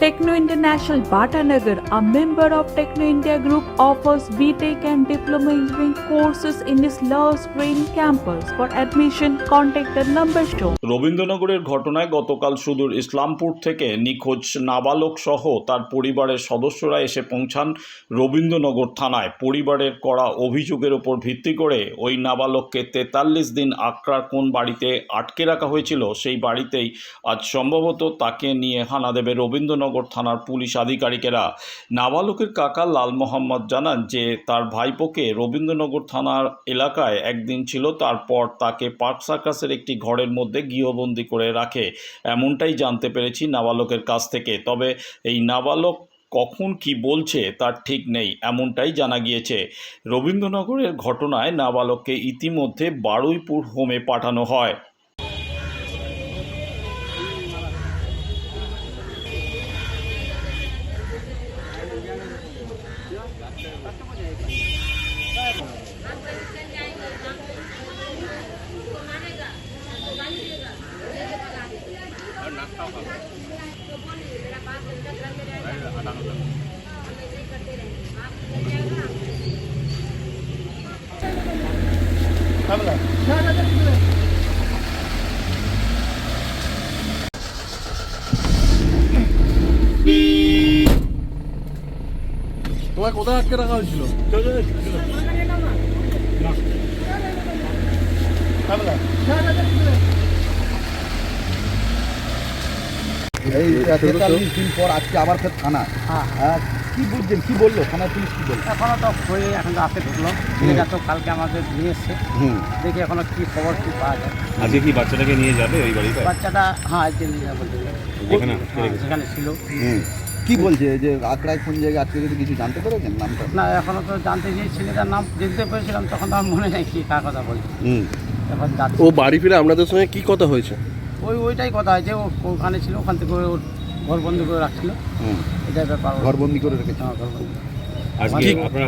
Techno International Bhatanagar, a member of Techno India Group, offers BTEC and Diploma Engineering courses in its Love Green campus. For admission, contact the number shown. রবীন্দ্রনগরের ঘটনায় গতকাল সুদূর ইসলামপুর থেকে নিখোঁজ নাবালক সহ তার পরিবারের সদস্যরা এসে পৌঁছান রবীন্দ্রনগর থানায় পরিবারের করা অভিযোগের ওপর ভিত্তি করে ওই নাবালককে তেতাল্লিশ দিন আক্রার কোন বাড়িতে আটকে রাখা হয়েছিল সেই বাড়িতেই আজ সম্ভবত তাকে নিয়ে হানা দেবে রবীন্দ্রনগর থানার পুলিশ আধিকারিকেরা নাবালকের কাকা লাল মোহাম্মদ জানান যে তার ভাইপোকে রবীন্দ্রনগর থানার এলাকায় একদিন ছিল, তারপর তাকে পার্ক সার্কাসের একটি ঘরের মধ্যে গৃহবন্দী করে রাখে। এমনটাই জানতে পেরেছি নাবালকের কাছ থেকে। তবে এই নাবালক কখন কি বলছে তার ঠিক নেই, এমনটাই জানা গিয়েছে। রবীন্দ্রনগরের ঘটনায় নাবালককে ইতিমধ্যে বারুইপুর হোমে পাঠানো হয়। তোমার কোথায় আটকে রাখা হয়েছিল? এই তেতাল্লিশ দিন পর আজকে আবার ফের থানা হ্যাঁ কি বুঝছেন? কি বলল? থানার পুলিশ কি বলল? এখনও তো হয়ে এখন রাতে ঢুকলো ছেলেটা তো কালকে আমাদের নিয়ে এসছে। হুম। দেখি এখনও কি খবর কি পাওয়া যায়। আজকে কি বাচ্চাটাকে নিয়ে যাবে ওই বাড়িতে? বাচ্চাটা হ্যাঁ আজকে নিয়ে যাব যেখানে হ্যাঁ, সেখানে ছিল। হুম। কি বলছে? যে আঁকড়ায় কোন জায়গায় আজকে যদি কিছু জানতে পেরেছেন নামটা? না এখনও তো জানতে গিয়ে ছেলেটার নাম জানতে পেরেছিলাম তখন তো আমার মনে নেই কি কার কথা বলছে। হুম। এখন যাচ্ছি। ও বাড়ি ফিরে আপনাদের সঙ্গে কি কথা হয়েছে? ওই ওইটাই কথা আছে ও ওখানে ছিল ওখান থেকে ওর ঘর বন্দি করে রাখছিল। হুম। এটাই ব্যাপার। ওর। ঘরবন্দি করে রেখেছে। হ্যাঁ, ঘরবন্দি। আজকে কি- আপনারা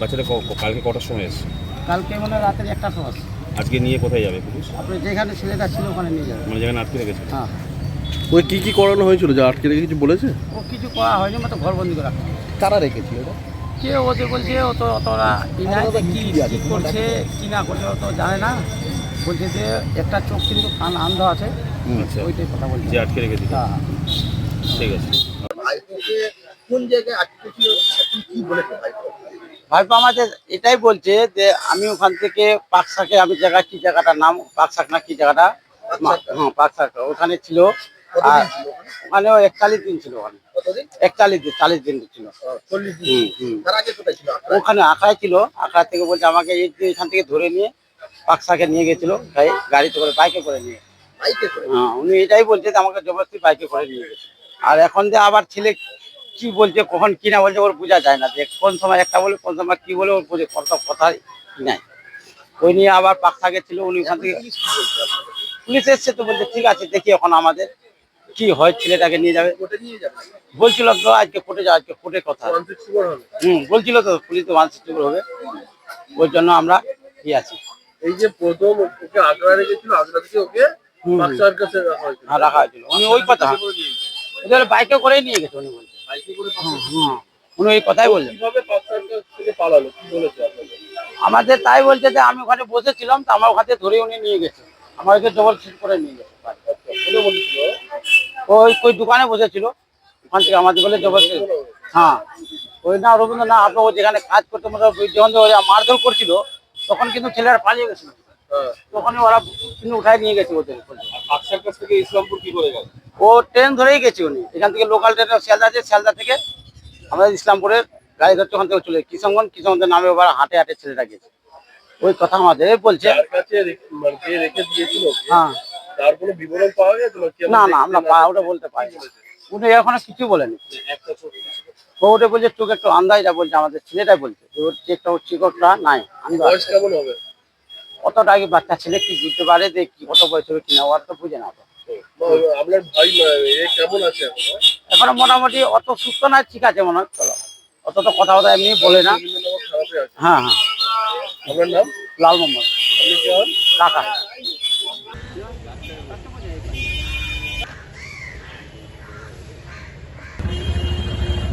বাচ্চাটা কালকে কটার সময় এসছে? কালকে মানে রাতের একটা সময় আজকে নিয়ে কোথায় যাবে পুলিশ? আপনি যেখানে ছেলেটা ছিল ওখানে নিয়ে যাবেন মানে যেখানে আটকে রেখেছে? হ্যাঁ। ওই কি কি করানো হয়েছিল? যা আটকে রেখে কিছু বলেছে? ও কিছু করা হয়নি মানে ঘর বন্দি করে রাখছিল কারা রেখেছিল এটা? কে ওদের বলছে ও তো অতটা ই যে কি কি করছে কি না করছে ও তো জানে না। বলছে যে একটা চোখ কিন্তু কান আন্ধ আছে। আচ্ছা। ওইটাই কথা বলছে। যে আটকে রেখেছে হ্যাঁ। ঠিক আছে। কোন জায়গায় আটকে ছিল কি বলেছে ভাইপো? আমাদের এটাই বলছে যে আমি ওখান থেকে পাকশাকে আমি জায়গা কি জায়গাটার নাম পাকশাক না কি জায়গাটা? হ্যাঁ পাকশাক ওখানে ছিল। আর ওখানে? ও একচাল্লিশ দিন ছিল ওখানে। একচাল্লিশ দিন চাল্লিশ দিন ছিল। ওখানে ছিল। থেকে বলছে আমাকে এখান থেকে ধরে নিয়ে নিয়ে গেছিল। গাড়ি গাড়িতে করে বাইকে করে নিয়ে। হ্যাঁ উনি এটাই বলছে আমাকে জবরদস্তি বাইকে করে নিয়ে গেছে। আর এখন যে আবার ছেলে কি বলছে কখন কি না বলছে ওর বোঝা যায় না যে কোন সময় একটা বলে কোন সময় কি বলে ওর বোঝে কত কথাই নাই। ওই নিয়ে আবার পাক থাকে ছিল উনি ওখান থেকে পুলিশ এসছে তো বলছে ঠিক আছে দেখি এখন আমাদের। কি হয় ছেলেটাকে নিয়ে যাবে? নিয়ে যাবে। বলছিল তো আজকে কোর্টে যাও আজকে কোর্টে কথা। হুম বলছিল তো পুলিশ তো ওয়ান সিক্সটি হবে। ওই জন্য আমরা কি আছি। এই যে প্রথম ওকে আগ্রা রেখেছিল আগ্রা থেকে ওকে রাখা হয়েছিল। হ্যাঁ উনি ওই কথা। ওদের বাইকে করেই নিয়ে গেছে উনি বলছে। উনি ওই কথাই বললেন। আমাদের তাই বলছে যে আমি ওখানে বসেছিলাম তো আমার ওখানে ধরে উনি নিয়ে গেছে। আমাকে সিট করে নিয়ে গেছে। ওই ওই দোকানে বসেছিল। ওখান থেকে আমাদের বলে ডবল হ্যাঁ। ওই না রবীন্দ্র না আপনার ও যেখানে কাজ করতে মতো যখন মারধর করছিল তখন কিন্তু ছেলেরা পালিয়ে গেছিল। হ্যাঁ। তখন ওরা কিন্তু উঠায় নিয়ে গেছে ওদের। থেকে ইসলামপুর কি করে গেল? ও ট্রেন ধরেই গেছে উনি। এখান থেকে লোকাল ট্রেন শিয়ালদা আছে শিয়ালদা থেকে আমাদের ইসলামপুরের গাড়ি ধরতে ওখান থেকে চলে কিষানগঞ্জ কিষানগঞ্জের নামে ওবার হাটে হাটে ছেলেটা গেছে। ওই কথা আমাদের বলছে। মানে হ্যাঁ। তার কোনো বিবরণ পাওয়া গেছিল না না আমরা পা- ওটা বলতে পারি। উনি এখনও কিছু বলেনি। একটা ওটা বলছে চোখ একটু আন্দাজটা বলছে আমাদের ছেলেটাই বলছে। যে ওর চেকটা ওর চিকটটা নাই বয়স কেমন হবে? কতটা আগে বাচ্চা ছেলে কি বুঝতে পারে যে কি কত বয়স হবে কিনা ওর তো বুঝে না আপনার ভাই কেমন আছে এখন? মোটামুটি অত সুস্থ না ঠিক আছে মনে হয় চলো। অত তো কথা কথা এমনি বলে না। হ্যাঁ হ্যাঁ। আপনার নাম? লাল মোহাম্মদ আপনি